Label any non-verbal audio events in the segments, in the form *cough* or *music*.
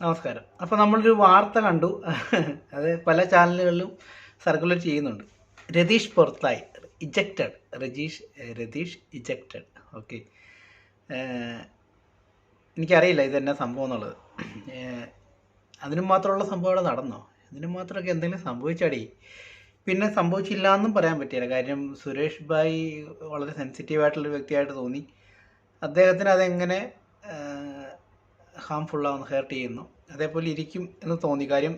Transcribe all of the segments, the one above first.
നമസ്കാരം. അപ്പോൾ നമ്മളൊരു വാർത്ത കണ്ടു. അത് പല ചാനലുകളിലും സർക്കുലേറ്റ് ചെയ്യുന്നുണ്ട്. രതീഷ് പുറത്തായി. Ejected Rajeesh Ratheesh ejected okay എനിക്കറിയില്ല ഇതെന്നാ സംഭവം എന്നുള്ളത്. അതിനു മാത്രമുള്ള സംഭവം അവിടെ നടന്നോ? ഇതിന് മാത്രമൊക്കെ എന്തെങ്കിലും സംഭവിച്ചടി? പിന്നെ സംഭവിച്ചില്ല എന്നും പറയാൻ പറ്റില്ല കാര്യം സുരേഷ് ഭായ് വളരെ സെൻസിറ്റീവ് ആയിട്ടുള്ള വ്യക്തിയായിട്ട് തോന്നി. അദ്ദേഹത്തിന് അതെങ്ങനെ ഹാംഫുള്ളാവുന്നു ഹേർട്ട് ചെയ്യുന്നു. അതേപോലെ ഇരിക്കും എന്ന് തോന്നി കാര്യം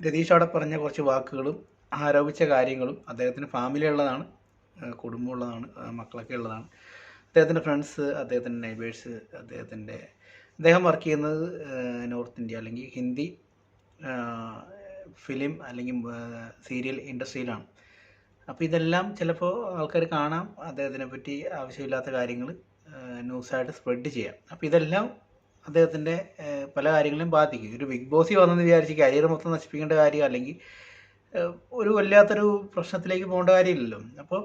രതീഷ് അവിടെ പറഞ്ഞ കുറച്ച് വാക്കുകളും ആരോപിച്ച കാര്യങ്ങളും അദ്ദേഹത്തിന് ഫാമിലി ഉള്ളതാണ് കുടുംബമുള്ളതാണ് മക്കളൊക്കെ ഉള്ളതാണ്. അദ്ദേഹത്തിന്റെ ഫ്രണ്ട്സ് അദ്ദേഹത്തിന്റെ നൈബേഴ്സ് അദ്ദേഹത്തിന്റെ അദ്ദേഹം വർക്ക് ചെയ്യുന്നത് നോർത്ത് ഇന്ത്യ അല്ലെങ്കിൽ ഹിന്ദി ഫിലിം അല്ലെങ്കിൽ സീരിയൽ ഇൻഡസ്ട്രിയിലാണ് അപ്പോൾ ഇതെല്ലാം ചിലപ്പോൾ ആൾക്കാർ കാണാം അദ്ദേഹത്തിനെ പറ്റി ആവശ്യമില്ലാത്ത കാര്യങ്ങൾ ന്യൂസായിട്ട് സ്പ്രെഡ് ചെയ്യാം. അപ്പോൾ ഇതെല്ലാം അദ്ദേഹത്തിന്റെ പല കാര്യങ്ങളെയും ബാധിക്കും. ഒരു ബിഗ് ബോസിൽ വന്നെന്ന് വിചാരിച്ച് കരിയർ മൊത്തം നശിപ്പിക്കേണ്ട കാര്യം അല്ലെങ്കിൽ ഒരു വല്ലാത്തൊരു പ്രശ്നത്തിലേക്ക് പോകേണ്ട കാര്യമില്ലല്ലോ. അപ്പോൾ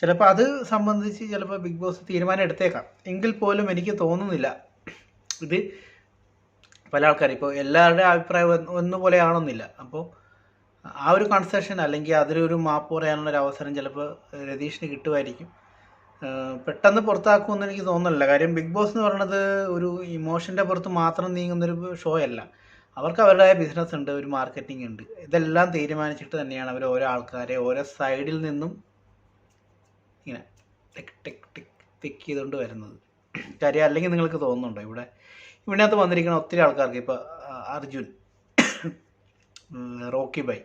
ചിലപ്പോൾ അത് സംബന്ധിച്ച് ചിലപ്പോൾ ബിഗ് ബോസ് തീരുമാനം എടുത്തേക്കാം. എങ്കിൽ പോലും എനിക്ക് തോന്നുന്നില്ല. ഇത് പല ആൾക്കാർ ഇപ്പോൾ എല്ലാവരുടെയും അഭിപ്രായം ഒന്ന് ഒന്നുപോലെ ആണെന്നില്ല. അപ്പോൾ ആ ഒരു കൺസെഷൻ അല്ലെങ്കിൽ അതിലൊരു മാപ്പ് പറയാനുള്ള ഒരു അവസരം ചിലപ്പോൾ രതീഷിന് കിട്ടുമായിരിക്കും. പെട്ടെന്ന് പുറത്താക്കുമെന്ന് എനിക്ക് തോന്നുന്നില്ല. കാര്യം ബിഗ് ബോസ് എന്ന് പറയുന്നത് ഒരു ഇമോഷന്റെ പുറത്ത് മാത്രം നീങ്ങുന്നൊരു ഷോ അല്ല അവർക്ക് അവരുടേതായ ബിസിനസ് ഉണ്ട് ഒരു മാർക്കറ്റിംഗ് ഉണ്ട്. ഇതെല്ലാം തീരുമാനിച്ചിട്ട് തന്നെയാണ് അവർ ഓരോ ആൾക്കാരെ ഓരോ സൈഡിൽ നിന്നും ഇങ്ങനെ ടിക് ടിക് ടിക് ടിക്ക് ചെയ്തുകൊണ്ട് വരുന്നത്. കാര്യം അല്ലെങ്കിൽ നിങ്ങൾക്ക് തോന്നുന്നുണ്ടോ ഇവിടെ? ഇതിനകത്ത് വന്നിരിക്കുന്ന ഒത്തിരി ആൾക്കാർക്ക് ഇപ്പോൾ അർജുൻ റോക്കി ബൈ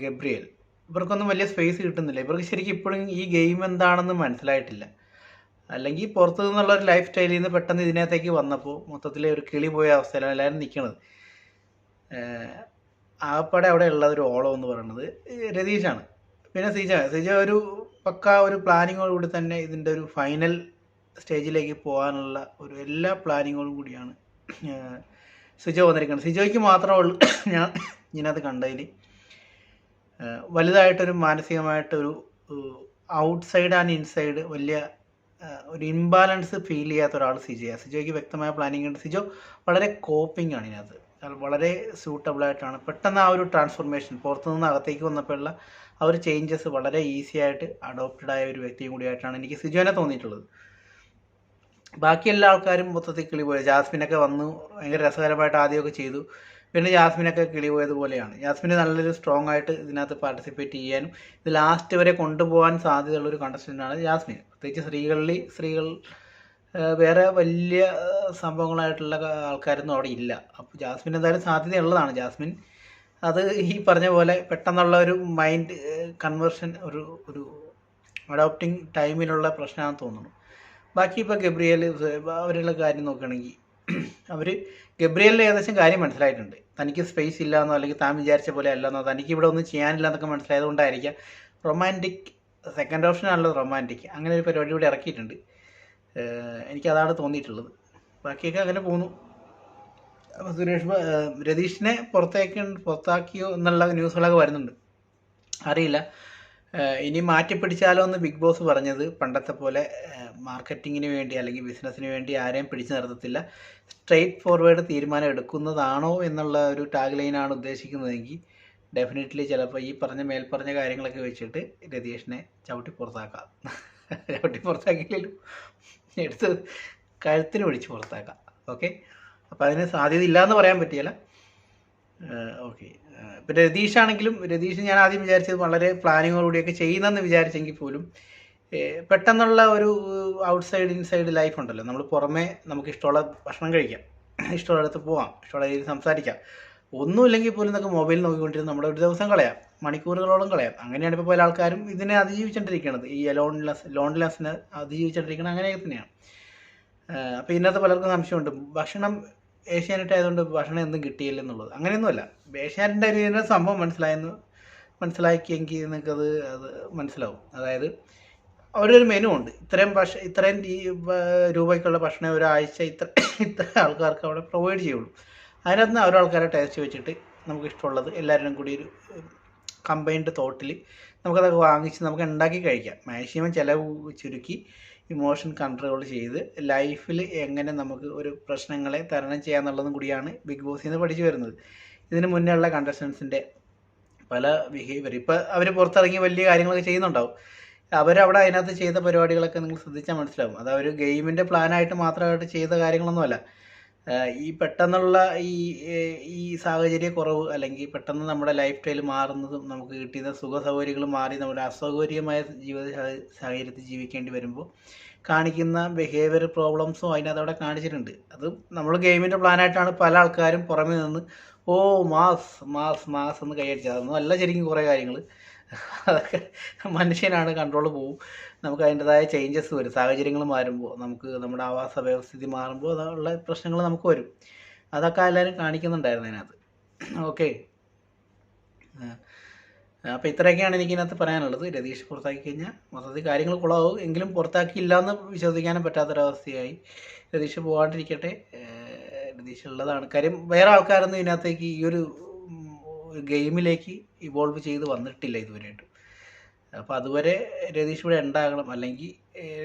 ഗബ്രിയൽ ഇവർക്കൊന്നും വലിയ സ്പേസ് കിട്ടുന്നില്ല. ഇവർക്ക് ശരിക്കും ഇപ്പോഴും ഈ ഗെയിം എന്താണെന്ന് മനസ്സിലായിട്ടില്ല. അല്ലെങ്കിൽ പുറത്തു നിന്നുള്ള ഒരു ലൈഫ് സ്റ്റൈലിൽ നിന്ന് പെട്ടെന്ന് ഇതിനകത്തേക്ക് വന്നപ്പോൾ മൊത്തത്തിൽ ഒരു കിളി പോയ അവസ്ഥയിലാണ് എല്ലാവരും നിൽക്കുന്നത് ആപ്പടെ അവിടെ ഉള്ള ഒരു ഓളം എന്ന് പറയുന്നത് രതീഷാണ്. പിന്നെ സിജ സിജ ഒരു പക്ക ഒരു പ്ലാനിങ്ങോടുകൂടി തന്നെ ഇതിന്റെ ഒരു ഫൈനൽ സ്റ്റേജിലേക്ക് പോകാനുള്ള ഒരു എല്ലാ പ്ലാനിങ്ങോടും കൂടിയാണ് സിജോ വന്നിരിക്കുന്നത് സിജോയ്ക്ക് മാത്രമേ ഉള്ളൂ ഞാൻ ഇതിനകത്ത് കണ്ടതിൽ വലുതായിട്ടൊരു മാനസികമായിട്ടൊരു ഔട്ട് സൈഡ് ആൻഡ് ഇൻസൈഡ് വലിയ ഒരു ഇംബാലൻസ് ഫീൽ ചെയ്യാത്ത ഒരാൾ സിജോയാണ് സിജോയ്ക്ക് വ്യക്തമായ പ്ലാനിങ് ഉണ്ട്. സിജോ വളരെ കോപ്പിംഗ് ആണ് ഇതിനകത്ത്. വളരെ സൂട്ടബിൾ ആയിട്ടാണ്. പെട്ടെന്ന് ആ ഒരു ട്രാൻസ്ഫോർമേഷൻ പുറത്തുനിന്ന് അകത്തേക്ക് വന്നപ്പോഴുള്ള ആ ഒരു ചേഞ്ചസ് വളരെ ഈസി ആയിട്ട് അഡോപ്റ്റഡ് ആയ ഒരു വ്യക്തിയും കൂടിയായിട്ടാണ് എനിക്ക് സിജോനെ തോന്നിയിട്ടുള്ളത്. ബാക്കി എല്ലാ ആൾക്കാരും മൊത്തത്തിൽ കിളി പോയത് ജാസ്മിനൊക്കെ വന്നു. ഭയങ്കര രസകരമായിട്ട് ആദ്യമൊക്കെ ചെയ്തു. പിന്നെ ജാസ്മിനൊക്കെ കിളി പോയതുപോലെയാണ് ജാസ്മിന് നല്ലൊരു സ്ട്രോങ് ആയിട്ട് ഇതിനകത്ത് പാർട്ടിസിപ്പേറ്റ് ചെയ്യാനും ഇത് ലാസ്റ്റ് വരെ കൊണ്ടുപോകാൻ സാധ്യതയുള്ള ഒരു കണ്ടസ്റ്റന്റാണ് ജാസ്മിൻ. പ്രത്യേകിച്ച് സ്ത്രീകളിൽ സ്ത്രീകൾ വേറെ വലിയ സംഭവങ്ങളായിട്ടുള്ള ആൾക്കാരൊന്നും അവിടെ ഇല്ല. അപ്പോൾ ജാസ്മിൻ എന്തായാലും സാധ്യതയുള്ളതാണ്. ജാസ്മിൻ അത് ഈ പറഞ്ഞ പോലെ പെട്ടെന്നുള്ള ഒരു മൈൻഡ് കൺവേർഷൻ ഒരു ഒരു അഡോപ്റ്റിംഗ് ടൈമിലുള്ള പ്രശ്നമാണെന്ന് തോന്നുന്നു. ബാക്കി ഇപ്പോൾ ഗബ്രിയൽ അവരുടെ കാര്യം നോക്കുകയാണെങ്കിൽ അവർ ഗബ്രിയലിന്റെ ഏകദേശം കാര്യം മനസ്സിലായിട്ടുണ്ട്. തനിക്ക് സ്പേസ് ഇല്ല എന്നോ അല്ലെങ്കിൽ താൻ വിചാരിച്ച പോലെ അല്ലെന്നോ തനിക്ക് ഇവിടെ ഒന്നും ചെയ്യാനില്ല എന്നൊക്കെ മനസ്സിലായത് കൊണ്ടായിരിക്കാം റൊമാന്റിക് സെക്കൻഡ് ഓപ്ഷൻ ആണല്ലോ റൊമാന്റിക് അങ്ങനെ ഒരു പരിപാടി ഇവിടെ ഇറക്കിയിട്ടുണ്ട്. എനിക്ക് എനിക്കതാണ് തോന്നിയിട്ടുള്ളത്. ബാക്കിയൊക്കെ അങ്ങനെ പോന്നു. അപ്പോൾ സുരേഷ് രതീഷിനെ പുറത്തേക്ക് പുറത്താക്കിയോ എന്നുള്ള ന്യൂസുകളൊക്കെ വരുന്നുണ്ട്. അറിയില്ല. ഏഹ് മാറ്റി പിടിച്ചാലോ എന്ന് ബിഗ് ബോസ് പറഞ്ഞത്. പണ്ടത്തെ പോലെ മാർക്കറ്റിങ്ങിന് വേണ്ടി അല്ലെങ്കിൽ ബിസിനസ്സിന് വേണ്ടി ആരെയും പിടിച്ചു നിർത്തത്തില്ല. സ്ട്രെയിറ്റ് ഫോർവേഡ് തീരുമാനം എടുക്കുന്നതാണോ എന്നുള്ള ഒരു ടാഗ് ലൈനാണ് ഉദ്ദേശിക്കുന്നതെങ്കിൽ ഡെഫിനറ്റ്ലി ചിലപ്പോൾ ഈ പറഞ്ഞ മേൽപ്പറഞ്ഞ കാര്യങ്ങളൊക്കെ വെച്ചിട്ട് രതീഷിനെ ചവിട്ടി പുറത്താക്കാം. *laughs* ചവിട്ടി പുറത്താക്കിയില്ലല്ലോ. എടുത്ത് കഴുത്തിന് പിടിച്ച് പുറത്താക്കാം. ഓക്കെ? അപ്പോൾ അതിന് സാധ്യത ഇല്ലയെന്ന് പറയാൻ പറ്റിയല്ല. ഓക്കെ. ഇപ്പം രതീഷ് ആണെങ്കിലും രതീഷ് ഞാൻ ആദ്യം വിചാരിച്ചത് വളരെ പ്ലാനിങ്ങോടുകൂടിയൊക്കെ ചെയ്യുന്നെന്ന് വിചാരിച്ചെങ്കിൽ പോലും പെട്ടെന്നുള്ള ഒരു ഔട്ട്സൈഡ് ഇൻസൈഡ് ലൈഫ് ഉണ്ടല്ലോ. നമ്മൾ പുറമേ നമുക്ക് ഇഷ്ടമുള്ള ഭക്ഷണം കഴിക്കാം. ഇഷ്ടമുള്ള അടുത്ത് പോവാം. ഇഷ്ടമുള്ള രീതിയിൽ സംസാരിക്കാം. ഒന്നുമില്ലെങ്കിൽ പോലും നമുക്ക് മൊബൈൽ നോക്കിക്കൊണ്ടിരുന്ന് നമ്മുടെ ഒരു ദിവസം കളയാം. മണിക്കൂറുകളോളം കളയാം. അങ്ങനെയാണ് ഇപ്പോൾ പല ആൾക്കാരും ഇതിനെ അതിജീവിച്ചുകൊണ്ടിരിക്കുന്നത് ഈ ലോൺലെസ് ലോൺലെസ്സിനെ അതിജീവിച്ചുകൊണ്ടിരിക്കുന്നത് അങ്ങനെയൊക്കെ തന്നെയാണ്. അപ്പോൾ ഇതിനകത്ത് പലർക്കും സംശയമുണ്ട്. ഭക്ഷണം ഏഷ്യാനെറ്റ് ആയതുകൊണ്ട് ഭക്ഷണം എന്തും കിട്ടിയില്ല എന്നുള്ളത് അങ്ങനെയൊന്നുമല്ല. ഏഷ്യാനെറ്റിന്റെ ഒരു സംഭവം മനസ്സിലായെന്ന് മനസ്സിലാക്കിയെങ്കിൽ നിങ്ങൾക്കത് അത് മനസ്സിലാവും. അതായത് അവിടെ ഒരു മെനു ഉണ്ട്. ഇത്രയും ഭക്ഷ ഇത്രയും രൂപയ്ക്കുള്ള ഭക്ഷണം ഒരാഴ്ച ഇത്ര ഇത്ര ആൾക്കാർക്ക് അവിടെ പ്രൊവൈഡ് ചെയ്യുള്ളൂ. അതിനകത്ത് നിന്ന് ഓരോ ആൾക്കാരെ ടേസ്റ്റ് വെച്ചിട്ട് നമുക്ക് ഇഷ്ടമുള്ളത് എല്ലാവരും കൂടി ഒരു കമ്പൈൻഡ് തോട്ടിൽ നമുക്കതൊക്കെ വാങ്ങിച്ച് നമുക്ക് ഉണ്ടാക്കി കഴിക്കാം. മാക്സിമം ചിലവ് ചുരുക്കി ഇമോഷൻ കൺട്രോൾ ചെയ്ത് ലൈഫിൽ എങ്ങനെ നമുക്ക് ഒരു പ്രശ്നങ്ങളെ തരണം ചെയ്യാന്നുള്ളതും കൂടിയാണ് ബിഗ് ബോസിൽ നിന്ന് പഠിച്ചു വരുന്നത്. ഇതിന് മുന്നേ ഉള്ള കണ്ടസ്റ്റൻസിന്റെ പല ബിഹേവിയർ ഇപ്പം അവർ പുറത്തിറങ്ങി വലിയ കാര്യങ്ങളൊക്കെ ചെയ്യുന്നുണ്ടാവും. അവരവിടെ അതിനകത്ത് ചെയ്ത പരിപാടികളൊക്കെ നിങ്ങൾ ശ്രദ്ധിച്ചാൽ മനസ്സിലാവും. അത് അവർ ഗെയിമിന്റെ പ്ലാനായിട്ട് മാത്രമായിട്ട് ചെയ്ത കാര്യങ്ങളൊന്നുമല്ല. ഈ പെട്ടെന്നുള്ള ഈ ഈ സാഹചര്യ കുറവ് അല്ലെങ്കിൽ പെട്ടെന്ന് നമ്മുടെ ലൈഫ് സ്റ്റൈൽ മാറുന്നതും നമുക്ക് കിട്ടിയ സുഖ സൗകര്യങ്ങൾ മാറി നമ്മുടെ അസൗകര്യമായ ജീവിത സാഹ- സാഹചര്യത്തിൽ ജീവിക്കേണ്ടി വരുമ്പോൾ കാണിക്കുന്ന ബിഹേവിയർ പ്രോബ്ലംസും അതിനകത്ത് അവിടെ കാണിച്ചിട്ടുണ്ട്. അത് നമ്മൾ ഗെയിമിന്റെ പ്ലാനായിട്ടാണ് പല ആൾക്കാരും പുറമെ നിന്ന് ഓ മാസ് മാസ് മാസ് എന്ന് കൈയടിച്ചത്. അതൊന്നും അല്ല ശരിക്കും കുറേ കാര്യങ്ങൾ അതൊക്കെ മനുഷ്യനാണ് കൺട്രോൾ പോവും. നമുക്ക് അതിന്റെതായ ചേഞ്ചസ് വരും. സാഹചര്യങ്ങൾ മാറുമ്പോൾ നമുക്ക് നമ്മുടെ ആവാസ വ്യവസ്ഥിതി മാറുമ്പോൾ അതുള്ള പ്രശ്നങ്ങൾ നമുക്ക് വരും. അതൊക്കെ എല്ലാവരും കാണിക്കുന്നുണ്ടായിരുന്നു അതിനകത്ത്. ഓക്കെ അപ്പോൾ ഇത്രയൊക്കെയാണ് എനിക്ക് ഇതിനകത്ത് പറയാനുള്ളത്. രതീഷ് പുറത്താക്കി കഴിഞ്ഞാൽ മൊത്തത്തിൽ കാര്യങ്ങൾ കുളമാവും എങ്കിലും പുറത്താക്കിയില്ല എന്ന് വിശ്വസിക്കാനും പറ്റാത്തൊരവസ്ഥയായി. രതീഷ് പോകാണ്ടിരിക്കട്ടെ രതീഷ് ഉള്ളതാണ് കാര്യം. വേറെ ആൾക്കാരൊന്നും ഇതിനകത്തേക്ക് ഈ ഒരു ഗെയിമിലേക്ക് ഇവോൾവ് ചെയ്ത് വന്നിട്ടില്ല ഇതുവരെയായിട്ടും. അപ്പോൾ അതുവരെ രതീഷ് ഇവിടെ ഉണ്ടാകണം. അല്ലെങ്കിൽ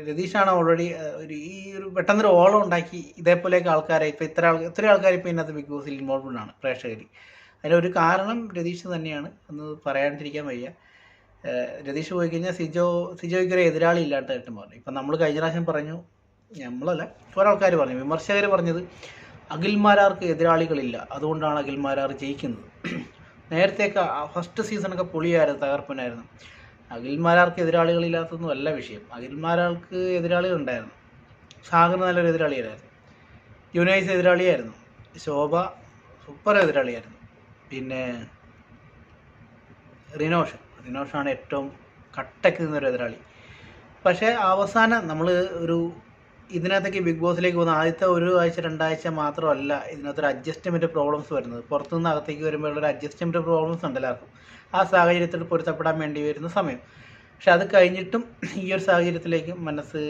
രതീഷാണ് ഓൾറെഡി ഒരു ഈ ഒരു പെട്ടെന്നൊരു ഓളം ഉണ്ടാക്കി ഇതേപോലെയൊക്കെ ആൾക്കാരെ ഇപ്പോൾ ഇത്ര ആൾ ഇത്ര ആൾക്കാർ ഇപ്പോൾ ഇതിനകത്ത് ബിഗ് ബോസിൽ ഇൻവോൾവ്ഡ് ആണ് പ്രേക്ഷകർ അതിനൊരു കാരണം രതീഷ് തന്നെയാണ്. എന്ന് പറയാണ്ടിരിക്കാൻ വയ്യ. രതീഷ് പോയി കഴിഞ്ഞാൽ സിജോ സിജോയ്ക്ക് ഒരു എതിരാളി ഇല്ലാണ്ടായിട്ട് പറഞ്ഞു. ഇപ്പം നമ്മൾ കഴിഞ്ഞ പ്രാവശ്യം പറഞ്ഞു നമ്മളല്ല കുറേ ആൾക്കാർ പറഞ്ഞു. വിമർശകർ പറഞ്ഞത് അഖിൽമാരാർക്ക് എതിരാളികളില്ല. അതുകൊണ്ടാണ് അഖിൽമാരാർ ജയിക്കുന്നത്. നേരത്തെയൊക്കെ ഫസ്റ്റ് സീസണൊക്കെ പൊളിയായിരുന്നു തകർപ്പനായിരുന്നു. അഖിൽമാരാർക്ക് എതിരാളികളില്ലാത്തതൊന്നും അല്ല വിഷയം. അഖിൽമാരാൾക്ക് എതിരാളികളുണ്ടായിരുന്നു സാഗർ നല്ലൊരു എതിരാളിയായിരുന്നു. യുനൈസ് എതിരാളിയായിരുന്നു. ശോഭ സൂപ്പർ എതിരാളിയായിരുന്നു. പിന്നെ റിനോഷ്. റിനോഷാണ് ഏറ്റവും കട്ടക്ക് നിന്നൊരു എതിരാളി. പക്ഷേ അവസാനം നമ്മൾ ഒരു ഇതിനകത്തേക്ക് ബിഗ് ബോസിലേക്ക് പോകുന്ന ആദ്യത്തെ ഒരു ആഴ്ച രണ്ടാഴ്ച മാത്രമല്ല ഇതിനകത്തൊരു അഡ്ജസ്റ്റ്മെന്റ് പ്രോബ്ലംസ് വരുന്നത്. പുറത്തുനിന്ന് അകത്തേക്ക് വരുമ്പോഴുള്ള ഒരു അഡ്ജസ്റ്റ്മെന്റ് പ്രോബ്ലംസ് ഉണ്ട് എല്ലാവർക്കും. ആ സാഹചര്യത്തിൽ പൊരുത്തപ്പെടാൻ വേണ്ടി വരുന്ന സമയം. പക്ഷെ അത് കഴിഞ്ഞിട്ടും ഈ ഒരു സാഹചര്യത്തിലേക്ക് മനസ്സ്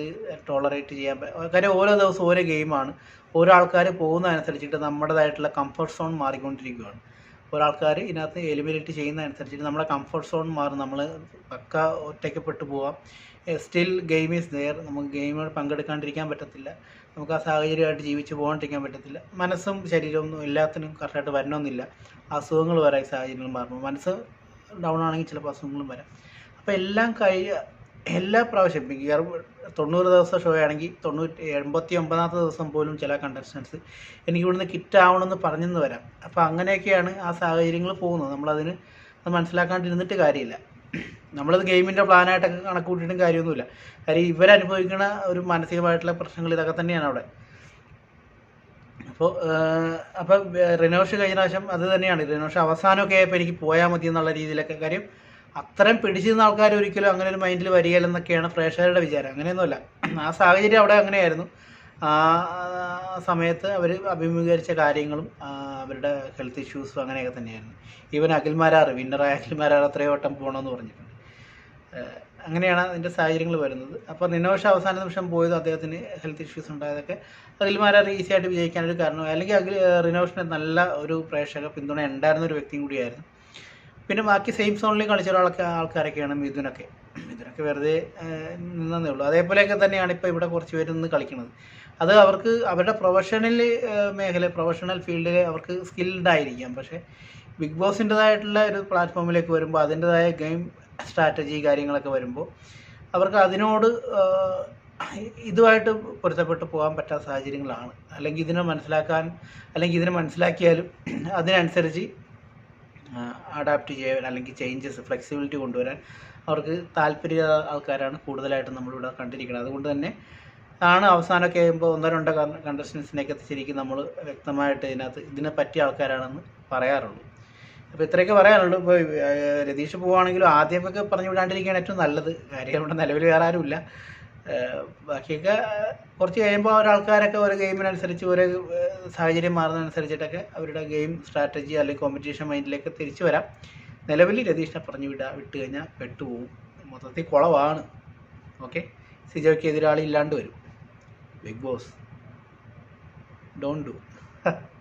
ടോളറേറ്റ് ചെയ്യാൻ കാര്യം ഓരോ ദിവസവും ഓരോ ഗെയിമാണ് ഓരോ ആൾക്കാർ പോകുന്നതനുസരിച്ചിട്ട് നമ്മുടേതായിട്ടുള്ള കംഫർട്ട് സോൺ മാറിക്കൊണ്ടിരിക്കുകയാണ്. ഓരോ ആൾക്കാർ ഇതിനകത്ത് എലിമിനേറ്റ് ചെയ്യുന്ന ചെയ്യുന്നതനുസരിച്ചിട്ട് നമ്മുടെ കംഫർട്ട് സോൺ മാറും. നമ്മൾ പക്ക ഒറ്റയ്ക്കപ്പെട്ടു പോവാം. സ്റ്റിൽ ഗെയിം ഈസ് ദെയർ നമുക്ക് ഗെയിമിൽ പങ്കെടുക്കാണ്ടിരിക്കാൻ പറ്റത്തില്ല. നമുക്ക് ആ സാഹചര്യമായിട്ട് ജീവിച്ച് പോകാണ്ടിരിക്കാൻ പറ്റത്തില്ല. മനസ്സും ശരീരവും എല്ലാത്തിനും കറക്റ്റായിട്ട് വരണമെന്നില്ല. അസുഖങ്ങൾ വരാൻ സാഹചര്യങ്ങൾ മാറുമ്പോൾ മനസ്സ് ഡൗൺ ആണെങ്കിൽ ചിലപ്പോൾ അസുഖങ്ങളും വരാം. അപ്പോൾ എല്ലാം കഴിയ എല്ലാ പ്രാവശ്യം തൊണ്ണൂറ് ദിവസം ഷോ ആണെങ്കിൽ തൊണ്ണൂറ്റി എൺപത്തി ഒമ്പതാമത്തെ ദിവസം പോലും ചില കണ്ടസ്റ്റൻസ് എനിക്ക് ഇവിടുന്ന് കിറ്റ് ആവണമെന്ന് പറഞ്ഞെന്ന് വരാം. അപ്പോൾ അങ്ങനെയൊക്കെയാണ് ആ സാഹചര്യങ്ങൾ പോകുന്നത്. നമ്മളതിന് അത് മനസ്സിലാക്കാണ്ടിരുന്നിട്ട് കാര്യമില്ല. നമ്മളത് ഗെയിമിന്റെ പ്ലാനായിട്ടൊക്കെ കണക്ക് കൂട്ടിയിട്ടും കാര്യമൊന്നുമില്ല. കാര്യം ഇവരനുഭവിക്കുന്ന ഒരു മാനസികമായിട്ടുള്ള പ്രശ്നങ്ങൾ ഇതൊക്കെ തന്നെയാണ് അവിടെ. അപ്പോൾ അപ്പോൾ റിനോഷ് കഴിഞ്ഞ പ്രാവശ്യം അത് തന്നെയാണ്. റിനോഷ് അവസാനമൊക്കെ ആയപ്പോൾ എനിക്ക് പോയാൽ മതി എന്നുള്ള രീതിയിലൊക്കെ കാര്യം അത്രയും പിടിച്ചിരുന്ന ആൾക്കാർ ഒരിക്കലും അങ്ങനെ ഒരു മൈൻഡിൽ വരികയില്ലെന്നൊക്കെയാണ് പ്രേക്ഷകരുടെ വിചാരം. അങ്ങനെയൊന്നുമല്ല. ആ സാഹചര്യം അവിടെ അങ്ങനെയായിരുന്നു. ആ സമയത്ത് അവർ അഭിമുഖീകരിച്ച കാര്യങ്ങളും അവരുടെ ഹെൽത്ത് ഇഷ്യൂസും അങ്ങനെയൊക്കെ തന്നെയായിരുന്നു. ഈവൻ അഖിൽമാരാർ വിന്നറായ അഖിൽമാരാർ അത്രയോ വട്ടം പോകണമെന്ന് പറഞ്ഞിട്ടുണ്ട്. അങ്ങനെയാണ് അതിന്റെ സാഹചര്യങ്ങൾ വരുന്നത്. അപ്പോൾ നിനോഷ് അവസാന നിമിഷം പോയത് അദ്ദേഹത്തിന് ഹെൽത്ത് ഇഷ്യൂസ് ഉണ്ടായതൊക്കെ അഖിൽമാരാർ ഈസി ആയിട്ട് വിജയിക്കാനൊരു കാരണമായി. അല്ലെങ്കിൽ അഖിൽ റിനോഷിന് നല്ല ഒരു പ്രേക്ഷക പിന്തുണ ഉണ്ടായിരുന്ന ഒരു വ്യക്തിയും കൂടിയായിരുന്നു. പിന്നെ ബാക്കി സെയിം സോണിൽ കളിച്ച ഒരാളൊക്കെ ആൾക്കാരൊക്കെയാണ് മിഥുനൊക്കെ. മിഥുനൊക്കെ വെറുതെ നിന്നേ ഉള്ളൂ. അതേപോലെയൊക്കെ തന്നെയാണ് ഇപ്പോൾ ഇവിടെ കുറച്ച് പേര് നിന്ന് കളിക്കുന്നത്. അത് അവർക്ക് അവരുടെ പ്രൊഫഷണൽ മേഖല പ്രൊഫഷണൽ ഫീൽഡിൽ അവർക്ക് സ്കിൽഡ് ആയിരിക്കാം. പക്ഷേ ബിഗ് ബോസിന്റെതായിട്ടുള്ള ഒരു പ്ലാറ്റ്ഫോമിലേക്ക് വരുമ്പോൾ അതിന്റെതായ ഗെയിം സ്ട്രാറ്റജി കാര്യങ്ങളൊക്കെ വരുമ്പോൾ അവർക്ക് അതിനോട് ഇതുമായിട്ട് പൊരുത്തപ്പെട്ട് പോകാൻ പറ്റാത്ത സാഹചര്യങ്ങളാണ്. അല്ലെങ്കിൽ ഇതിനെ മനസ്സിലാക്കാൻ അല്ലെങ്കിൽ ഇതിനെ മനസ്സിലാക്കിയാലും അതിനനുസരിച്ച് അഡാപ്റ്റ് ചെയ്യാൻ അല്ലെങ്കിൽ ചേഞ്ചസ് ഫ്ലെക്സിബിലിറ്റി കൊണ്ടുവരാൻ അവർക്ക് താല്പര്യ ആൾക്കാരാണ് കൂടുതലായിട്ടും നമ്മളിവിടെ കണ്ടിരിക്കുന്നത്. അതുകൊണ്ട് തന്നെ ആണ് അവസാനമൊക്കെ ആകുമ്പോൾ ഒന്നോ രണ്ടോ കണ്ടസ്റ്റൻസിനെയൊക്കെ ശരിക്കും നമ്മൾ വ്യക്തമായിട്ട് ഇതിനകത്ത് ഇതിനെ പറ്റിയ ആൾക്കാരാണെന്ന് പറയാറുള്ളൂ. അപ്പോൾ ഇത്രയൊക്കെ പറയാനുള്ളൂ. ഇപ്പോൾ രതീഷ് പോവുകയാണെങ്കിലും ആദ്യമൊക്കെ പറഞ്ഞു വിടാണ്ടിരിക്കുകയാണ് ഏറ്റവും നല്ലത്. കാര്യം ഇവിടെ നിലവിൽ വേറെ ആരുമില്ല. ബാക്കിയൊക്കെ കുറച്ച് കഴിയുമ്പോൾ ഒരാൾക്കാരൊക്കെ ഓരോ ഗെയിമിനനുസരിച്ച് ഓരോ സാഹചര്യം മാറുന്നതനുസരിച്ചിട്ടൊക്കെ അവരുടെ ഗെയിം സ്ട്രാറ്റജി അല്ലെങ്കിൽ കോമ്പറ്റീഷൻ മൈൻഡിലേക്ക് തിരിച്ചു വരാം. നിലവിൽ രതീഷിനെ പറഞ്ഞു വിടാ വിട്ട് കഴിഞ്ഞാൽ പെട്ടുപോകും മൊത്തത്തിൽ കുളവാണ്. ഓക്കെ? സിജോയ്ക്ക് എതിരാളി ഇല്ലാണ്ട് വരും. Big boss. Don't do. *laughs*